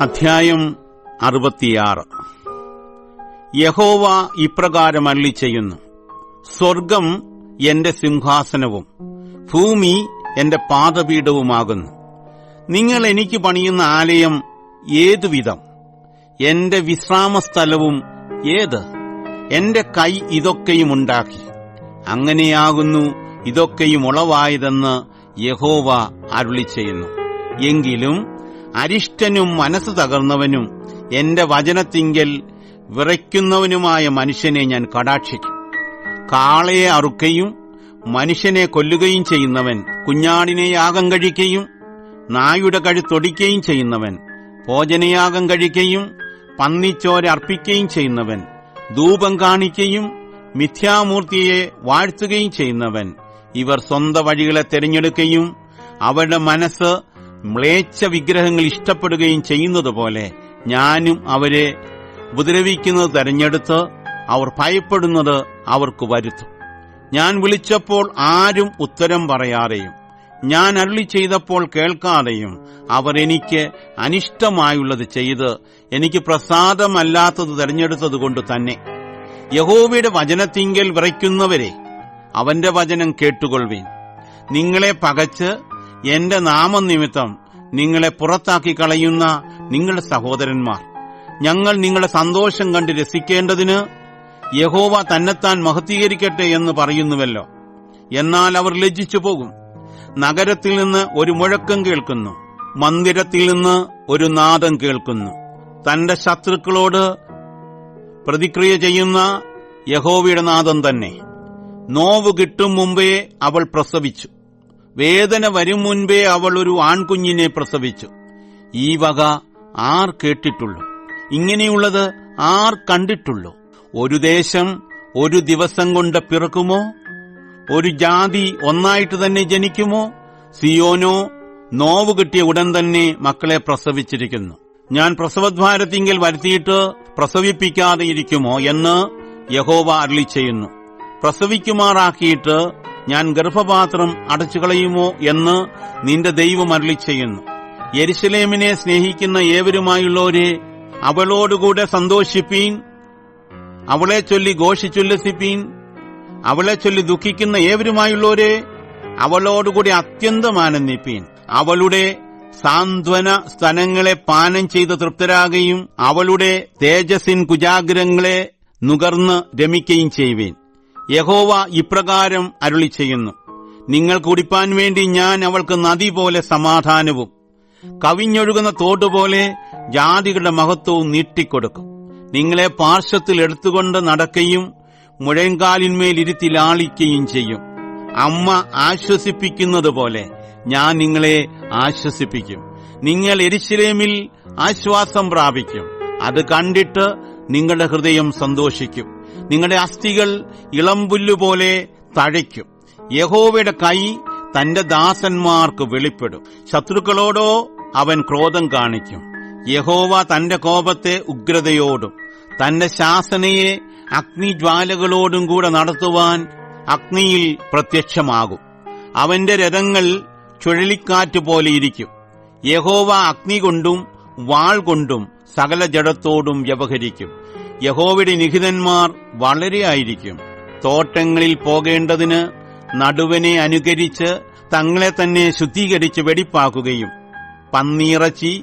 അധ്യായം അറുപത്തിയാറ്. യഹോവ ഇപ്രകാരം അള്ളി ചെയ്യുന്നു സ്വർഗം എന്റെ സിംഹാസനവും ഭൂമി എന്റെ പാദപീഠവുമാകുന്നു. നിങ്ങൾ എനിക്ക് പണിയുന്ന ആലയം ഏതുവിധം? എന്റെ വിശ്രാമസ്ഥലവും ഏത്? എന്റെ കൈ ഇതൊക്കെയും ഉണ്ടാക്കി. അങ്ങനെയാകുന്നു ഇതൊക്കെയും ഉളവായതെന്ന് യഹോവ അരുളി ചെയ്യുന്നു എങ്കിലും അരിഷ്ടനും മനസ്സ് തകർന്നവനും എന്റെ വചനത്തിങ്കൽ വിറയ്ക്കുന്നവനുമായ മനുഷ്യനെ ഞാൻ കടാക്ഷിക്കും. കാളയെ അറുക്കയും മനുഷ്യനെ കൊല്ലുകയും ചെയ്യുന്നവൻ കുഞ്ഞാടിനെ യാഗം കഴിക്കുകയും നായുടെ കഴുത്തൊടിക്കുകയും ചെയ്യുന്നവൻ ഭോജനയാഗം കഴിക്കുകയും പന്നിച്ചോര അർപ്പിക്കുകയും ചെയ്യുന്നവൻ ധൂപം കാണിക്കുകയും മിഥ്യാമൂർത്തിയെ വാഴ്ത്തുകയും ചെയ്യുന്നവൻ ഇവർ സ്വന്ത വഴികളെ തിരഞ്ഞെടുക്കുകയും അവരുടെ മനസ്സ് മ്ലേച്ഛ വിഗ്രഹങ്ങൾ ഇഷ്ടപ്പെടുകയും ചെയ്യുന്നതുപോലെ ഞാനും അവരെ ഉപദ്രവിക്കുന്നത് തെരഞ്ഞെടുത്ത് അവർ ഭയപ്പെടുന്നത് അവർക്ക് വരുത്തും. ഞാൻ വിളിച്ചപ്പോൾ ആരും ഉത്തരം പറയാതെയും ഞാൻ അരുളി ചെയ്തപ്പോൾ കേൾക്കാതെയും അവർ എനിക്ക് അനിഷ്ടമായുള്ളത് ചെയ്ത് എനിക്ക് പ്രസാദമല്ലാത്തത് തെരഞ്ഞെടുത്തതുകൊണ്ട് തന്നെ. യഹോവയുടെ വചനത്തിങ്കൽ വിറയ്ക്കുന്നവരെ അവന്റെ വചനം കേട്ടുകൊള്ളുവീൻ. നിങ്ങളെ പകച്ച് എന്റെ നാമനിമിത്തം നിങ്ങളെ പുറത്താക്കി കളയുന്ന നിങ്ങളുടെ സഹോദരന്മാർ. ഞങ്ങൾ നിങ്ങളുടെ സന്തോഷം കണ്ട് രസിക്കേണ്ടതിന് യഹോവ തന്നെത്താൻ മഹത്തീകരിക്കട്ടെ എന്ന് പറയുന്നുവല്ലോ. എന്നാൽ അവർ ലജ്ജിച്ചു പോകും. നഗരത്തിൽ നിന്ന് ഒരു മുഴക്കം കേൾക്കുന്നു. മന്ദിരത്തിൽ നിന്ന് ഒരു നാദം കേൾക്കുന്നു. തന്റെ ശത്രുക്കളോട് പ്രതിക്രിയ ചെയ്യുന്ന യഹോവയുടെ നാദം തന്നെ. നോവ് കിട്ടും മുമ്പേ അവൾ പ്രസവിച്ചു. വേദന വരും മുൻപേ അവൾ ഒരു ആൺകുഞ്ഞിനെ പ്രസവിച്ചു. ഈ വക ആർ കേട്ടിട്ടുള്ളൂ. ഇങ്ങനെയുള്ളത് ആർ കണ്ടിട്ടുള്ളൂ. ഒരു ദേശം ഒരു ദിവസം കൊണ്ട് പിറക്കുമോ? ഒരു ജാതി ഒന്നായിട്ട് തന്നെ ജനിക്കുമോ? സിയോനോ നോവ് കിട്ടിയ ഉടൻ തന്നെ മക്കളെ പ്രസവിച്ചിരിക്കുന്നു. ഞാൻ പ്രസവദ്വാരത്തിങ്കിൽ വരുത്തിയിട്ട് പ്രസവിപ്പിക്കാതെ ഇരിക്കുമോ എന്ന് യഹോവ അരുളി ചെയ്യുന്നു. പ്രസവിക്കുമാറാക്കിയിട്ട് ഞാൻ ഗർഭപാത്രം അടച്ചുകളയുമോ എന്ന് നിന്റെ ദൈവം അരുളി ചെയ്യുന്നു യരിശലേമിനെ സ്നേഹിക്കുന്ന ഏവരുമായുള്ളവരെ അവളോടുകൂടെ സന്തോഷിപ്പീൻ. അവളെ ചൊല്ലി ഘോഷിച്ചുല്ലസിപ്പീൻ. അവളെ ചൊല്ലി ദുഃഖിക്കുന്ന ഏവരുമായുള്ളവരെ അവളോടുകൂടി അത്യന്തം ആനന്ദിപ്പീൻ. അവളുടെ സാന്ത്വന സ്ഥലങ്ങളെ പാനം ചെയ്ത് തൃപ്തരാകുകയും അവളുടെ തേജസ്സിൻ കുജാഗ്രങ്ങളെ നുകർന്ന് രമിക്കുകയും ചെയ്യുവേൻ. യഹോവ ഇപ്രകാരം അരുളി ചെയ്യുന്നു നിങ്ങൾ കുടിപ്പാൻ വേണ്ടി ഞാൻ അവൾക്ക് നദി പോലെ സമാധാനവും കവിഞ്ഞൊഴുകുന്ന തോട്ടുപോലെ ജാതികളുടെ മഹത്വവും നീട്ടിക്കൊടുക്കും. നിങ്ങളെ പാർശ്വത്തിൽ എടുത്തുകൊണ്ട് നടക്കുകയും മുഴങ്കാലിന്മേലിരുത്തി ലാളിക്കുകയും ചെയ്യും. അമ്മ ആശ്വസിപ്പിക്കുന്നത് പോലെ ഞാൻ നിങ്ങളെ ആശ്വസിപ്പിക്കും. നിങ്ങൾ എരിശിലേമിൽ ആശ്വാസം പ്രാപിക്കും. അത് കണ്ടിട്ട് നിങ്ങളുടെ ഹൃദയം സന്തോഷിക്കും. നിങ്ങളുടെ അസ്ഥികൾ ഇളംപുല്ലുപോലെ തഴയ്ക്കും. യഹോവയുടെ കൈ തന്റെ ദാസന്മാർക്ക് വെളിപ്പെടും. ശത്രുക്കളോടോ അവൻ ക്രോധം കാണിക്കും. യഹോവ തന്റെ കോപത്തെ ഉഗ്രതയോടും തന്റെ ശാസനയെ അഗ്നിജ്വാലകളോടും കൂടെ നടത്തുവാൻ അഗ്നിയിൽ പ്രത്യക്ഷമാകും. അവന്റെ രഥങ്ങൾ ചുഴലിക്കാറ്റ് പോലെയിരിക്കും യഹോവ അഗ്നി കൊണ്ടും വാൾ കൊണ്ടും സകല ജഡത്തോടും വ്യവഹരിക്കും. യഹോവയുടെ നിഹിതന്മാർ വളരെ ആയിരിക്കും. തോട്ടങ്ങളിൽ പോകേണ്ടതിന് നടുവനെ അനുകരിച്ച് തങ്ങളെ തന്നെ ശുദ്ധീകരിച്ച് വെടിപ്പാക്കുകയും പന്നീറച്ചി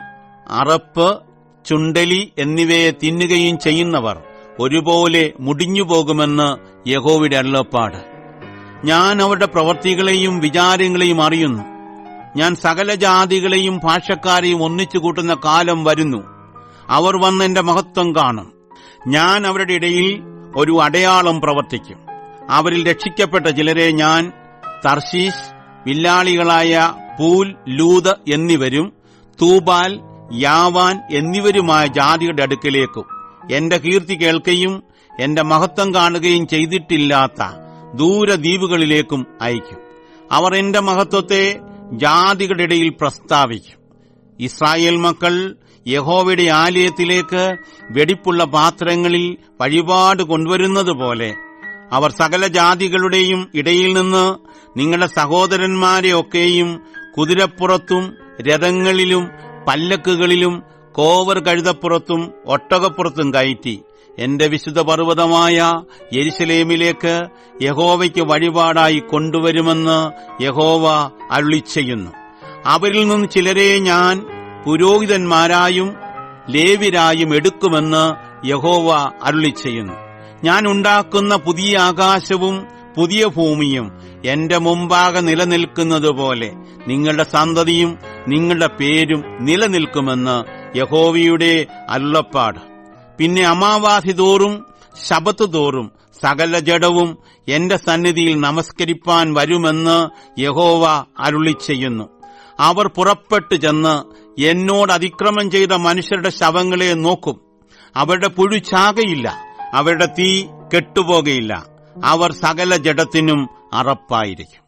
അറപ്പ് ചുണ്ടലി എന്നിവയെ തിന്നുകയും ചെയ്യുന്നവർ ഒരുപോലെ മുടിഞ്ഞുപോകുമെന്ന് യഹോവയുടെ അള്ളപ്പാട് ഞാൻ അവരുടെ പ്രവൃത്തികളെയും വിചാരങ്ങളെയും അറിയുന്നു. ഞാൻ സകല ജാതികളെയും ഭാഷക്കാരെയും ഒന്നിച്ചു കൂട്ടുന്ന കാലം വരുന്നു. അവർ വന്ന് എന്റെ മഹത്വം കാണും. ഞാൻ അവരുടെ ഇടയിൽ ഒരു അടയാളം പ്രവർത്തിക്കും. അവരിൽ രക്ഷിക്കപ്പെട്ട ചിലരെ ഞാൻ തർശീസ് വില്ലാളികളായ പൂൽ ലൂത് എന്നിവരും തൂബാൽ യാവാൻ എന്നിവരുമായ ജാതിയുടെ അടുക്കിലേക്കും. എന്റെ കീർത്തി കേൾക്കുകയും എന്റെ മഹത്വം കാണുകയും ചെയ്തിട്ടില്ലാത്ത ദൂരദ്വീപുകളിലേക്കും അയക്കും അവർ എന്റെ മഹത്വത്തെ ജാതികളുടെ ഇടയിൽ പ്രസ്താവിക്കും. ഇസ്രായേൽ മക്കൾ യഹോവയുടെ ആലയത്തിലേക്ക് വെടിപ്പുള്ള പാത്രങ്ങളിൽ വഴിപാട് കൊണ്ടുവരുന്നത് പോലെ അവർ സകല ജാതികളുടെയും ഇടയിൽ നിന്ന് നിങ്ങളുടെ സഹോദരന്മാരെയൊക്കെയും കുതിരപ്പുറത്തും രഥങ്ങളിലും പല്ലക്കുകളിലും കോവർ കഴുതപ്പുറത്തും ഒട്ടകപ്പുറത്തും കയറ്റി എന്റെ വിശുദ്ധ പർവതമായ യരിശലേമിലേക്ക് യഹോവയ്ക്ക് വഴിപാടായി കൊണ്ടുവരുമെന്ന് യഹോവ അരുളിച്ചെയ്യുന്നു. അവരിൽ നിന്ന് ചിലരെ ഞാൻ പുരോഹിതന്മാരായും ലേവിരായും എടുക്കുമെന്ന് യഹോവ അരുളിച്ചെയ്യുന്നു. ഞാൻ ഉണ്ടാക്കുന്ന പുതിയ ആകാശവും പുതിയ ഭൂമിയും എന്റെ മുമ്പാകെ നിലനിൽക്കുന്നതുപോലെ നിങ്ങളുടെ സന്തതിയും നിങ്ങളുടെ പേരും നിലനിൽക്കുമെന്ന് യഹോവയുടെ അരുളപ്പാട്. പിന്നെ അമാവാസി തോറും ശബത്ത് തോറും സകല ജഡവും എന്റെ സന്നിധിയിൽ നമസ്കരിപ്പാൻ വരുമെന്ന് യഹോവ അരുളിച്ചെയ്യുന്നു. അവർ പുറപ്പെട്ടു ചെന്ന് എന്നോട് അതിക്രമം ചെയ്ത മനുഷ്യരുടെ ശവങ്ങളെ നോക്കും. അവരുടെ പുഴു ചാകയില്ല. അവരുടെ തീ കെട്ടുപോകയില്ല. അവർ സകല ജഡത്തിനും അറപ്പായിരിക്കും.